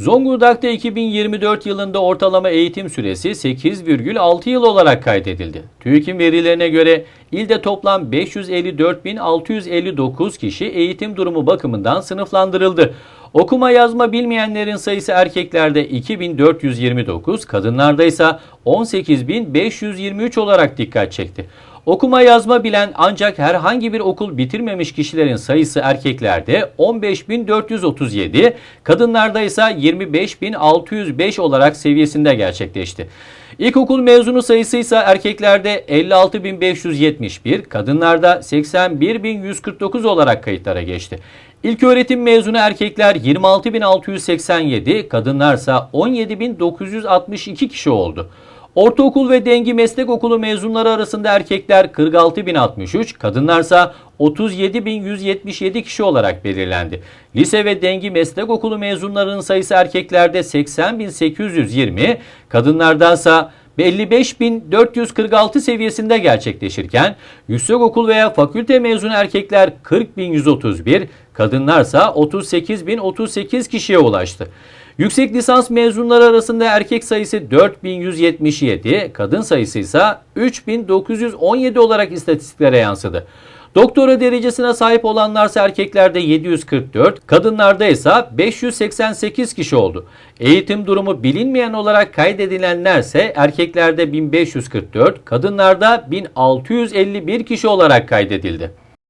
Zonguldak'ta 2024 yılında ortalama eğitim süresi 8,6 yıl olarak kaydedildi. TÜİK'in verilerine göre ilde toplam 554.659 kişi eğitim durumu bakımından sınıflandırıldı. Okuma yazma bilmeyenlerin sayısı erkeklerde 2429, kadınlarda ise 18523 olarak dikkat çekti. Okuma yazma bilen ancak herhangi bir okul bitirmemiş kişilerin sayısı erkeklerde 15.437, kadınlarda ise 25.605 olarak seviyesinde gerçekleşti. İlkokul mezunu sayısı ise erkeklerde 56.571, kadınlarda 81.149 olarak kayıtlara geçti. İlk öğretim mezunu erkekler 26.687, kadınlarsa 17.962 kişi oldu. Ortaokul ve Dengi Meslek Okulu mezunları arasında erkekler 46.063, kadınlarsa 37.177 kişi olarak belirlendi. Lise ve Dengi Meslek Okulu mezunlarının sayısı erkeklerde 80.820, kadınlardansa 55.446 seviyesinde gerçekleşirken yüksekokul veya fakülte mezunu erkekler 40.131, kadınlarsa 38.038 kişiye ulaştı. Yüksek lisans mezunları arasında erkek sayısı 4177, kadın sayısı ise 3917 olarak istatistiklere yansıdı. Doktora derecesine sahip olanlarsa erkeklerde 744, kadınlarda ise 588 kişi oldu. Eğitim durumu bilinmeyen olarak kaydedilenlerse erkeklerde 1544, kadınlarda 1651 kişi olarak kaydedildi.